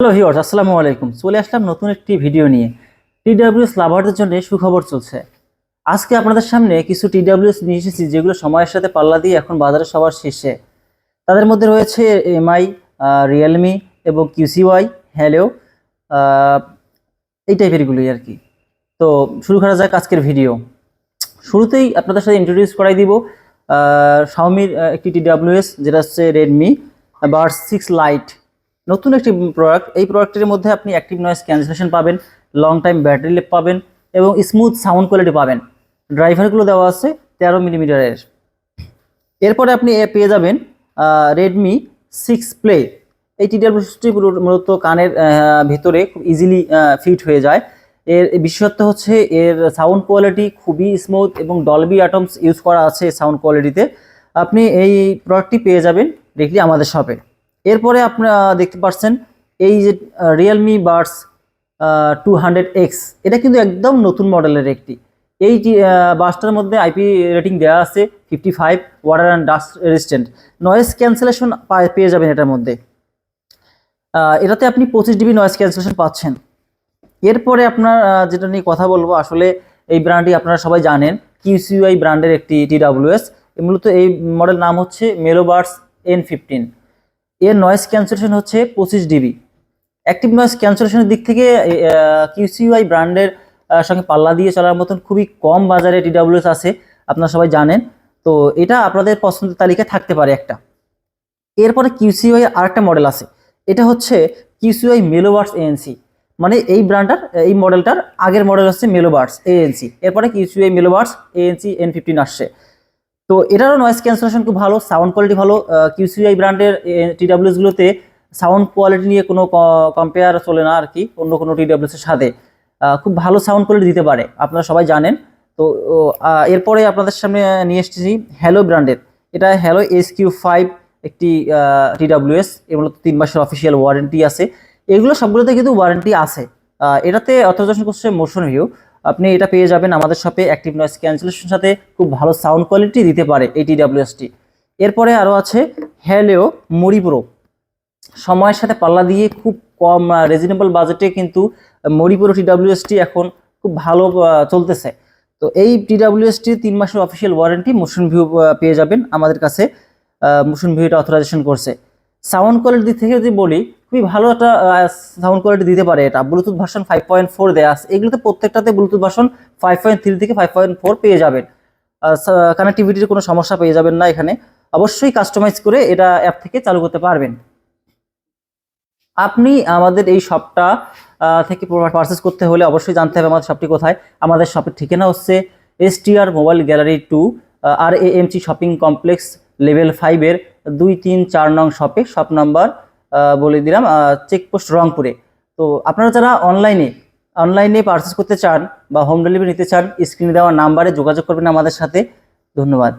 Hello viewers আসসালামু আলাইকুম। চলে আসলাম নতুন একটি ভিডিও নিয়ে। টিডাব্লিউএস লাভারদের জন্য সুখবর চলছে। আজকে আপনাদের সামনে কিছু টিডাব্লিউএস নিয়ে এসেছি, যেগুলো সময়ের সাথে পাল্লা দিয়ে এখন বাজারে সবার শীর্ষে তাদের মধ্যে রয়েছে এমআই রিয়েলমি এবং কিউসিওয়াই হ্যালো এই টাইপেরগুলোই আর কি। তো শুরু করা যাক আজকের ভিডিও শুরুতেই আপনাদের সাথে ইন্ট্রোডিউস করাই দিব শাওমির একটি টিডাব্লিউএস যেটা হচ্ছে রেডমি বার সিক্স লাইট নতুন একটি প্রোডাক্ট এই প্রোডাক্টের মধ্যে আপনি অ্যাক্টিভ নয়েজ ক্যান্সেলেশন পাবেন লং টাইম ব্যাটারি লাইফ পাবেন এবং স্মুথ সাউন্ড কোয়ালিটি পাবেন। ড্রাইভারগুলো দেওয়া আছে তেরো মিলিমিটারের এরপরে আপনি এ পেয়ে যাবেন রেডমি সিক্স প্লে এই টিডিআরটি মূলত কানের ভিতরে খুব ইজিলি ফিট হয়ে যায়। এর বিশেষত্ব হচ্ছে এর সাউন্ড কোয়ালিটি খুবই স্মুথ এবং ডলবি অ্যাটমস ইউজ করা আছে সাউন্ড কোয়ালিটিতে আপনি এই প্রোডাক্টটি পেয়ে যাবেন ডিরেক্টলি আমাদের শপে এরপরে আপনারা দেখতে পাচ্ছেন এই যে Realme Buds two hundred X এটা কিন্তু একদম নতুন মডেলের একটি। এই বাসটার মধ্যে আইপি রেটিং দেওয়া আছে fifty five water and dust resistant noise cancellation পেয়ে যাবেন এটার মধ্যে। এটাতে আপনি পঁচিশ ডিবি নয়েজ ক্যান্সেলেশন পাচ্ছেন। এরপরে আপনার যেটা নিয়ে কথা বলব, আসলে এই ব্র্যান্ডটি আপনারা সবাই জানেন কিউসিউআই ব্র্যান্ডের একটি টিডাব্লিউএস মূলত এই মডেল নাম হচ্ছে মেলোবার্স এন ফিফটিন এর নয়েজ ক্যান্সেলেশন হচ্ছে পঁচিশ ডিবি অ্যাক্টিভ নয়েজ ক্যান্সেলেশনের দিক থেকে কিউসিউআই ব্র্যান্ডের সঙ্গে পাল্লা দিয়ে চলার মতন খুবই কম বাজারে টিডাব্লিউএস আছে, আপনারা সবাই জানেন। তো এটা আপনাদের পছন্দের তালিকায় থাকতে পারে একটা। এরপরে কিউসিওয়াই আরেকটা মডেল আছে। এটা হচ্ছে কিউসিওয়াই মেলোবার্স এএনসি মানে এই ব্র্যান্ডটার এই মডেলটার আগের মডেল হচ্ছে মেলোবার্স এএনসি এরপরে QCY Melobuds ANC N fifteen আসছে। তো এটারও নয়েজ ক্যান্সেলেশন খুব ভালো সাউন্ড কোয়ালিটি ভালো কিউসিআই ব্র্যান্ডের টিডাব্লিউসগুলোতে সাউন্ড কোয়ালিটি নিয়ে কোনো কম্পেয়ার চলে না আর কি অন্য কোনো টিডাব্লিউসের সাথে। খুব ভালো সাউন্ড কোয়ালিটি দিতে পারে, আপনারা সবাই জানেন। তো এরপরে আপনাদের সামনে নিয়ে এসেছি হ্যালো ব্র্যান্ডের। এটা হ্যালো এস কিউ ফাইভ একটি টিডাব্লিউএস মূলত তিন মাসের অফিসিয়াল ওয়ারেন্টি আছে। এগুলো সবগুলোতে কিন্তু ওয়ারেন্টি আছে। এটাতে অথরাইজেশন করছে মোশন ভিউ আপনি এটা পেয়ে যাবেন আমাদের শপে অ্যাক্টিভ নয়েজ ক্যান্সেলেশন সাথে খুব ভালো সাউন্ড কোয়ালিটি দিতে পারে এই টিডাব্লিউএসটি এরপরে আরও আছে হ্যালেও মরিপ্রো সময়ের সাথে পাল্লা দিয়ে খুব কম রিজনেবল বাজেটে কিন্তু মরিপুরো টিডাব্লিউএসটি এখন খুব ভালো চলতেছে। তো এই টিডাব্লিউএসটি তিন মাসের অফিসিয়াল ওয়ারেন্টি মোশন ভিউ পেয়ে যাবেন আমাদের কাছে। মোশন ভিউ এটা অথরাইজেশন করছে। সাউন্ড কোয়ালিটি দিক থেকে যদি বলি, খুবই ভালো একটা সাউন্ড কোয়ালিটি দিতে পারে এটা। Bluetooth version five point four দেওয়া আছে। এগুলোতে প্রত্যেকটাতে Bluetooth version five point three থেকে ফাইভ পয়েন্ট ফোর পেয়ে যাবেন। কানেক্টিভিটির কোনো সমস্যা পেয়ে যাবেন না এখানে। অবশ্যই কাস্টমাইজ করে এটা অ্যাপ থেকে চালু করতে পারবেন। আপনি আমাদের এই শপটা থেকে পারচেস করতে হলে অবশ্যই জানতে হবে আমাদের শপটি কোথায়। আমাদের শপের ঠিকানা হচ্ছে STR mobile gallery two R A MC shopping complex level ফাইভের দুই, তিন, চার নং শপে, শপ নাম্বার বলে দিলাম চেকপোস্ট রংপুরে। তো আপনারা যারা অনলাইনে অনলাইনে পারচেস করতে চান বা হোম ডেলিভারি নিতে চান স্ক্রিনে দেওয়া নাম্বারে যোগাযোগ করবেন আমাদের সাথে। ধন্যবাদ।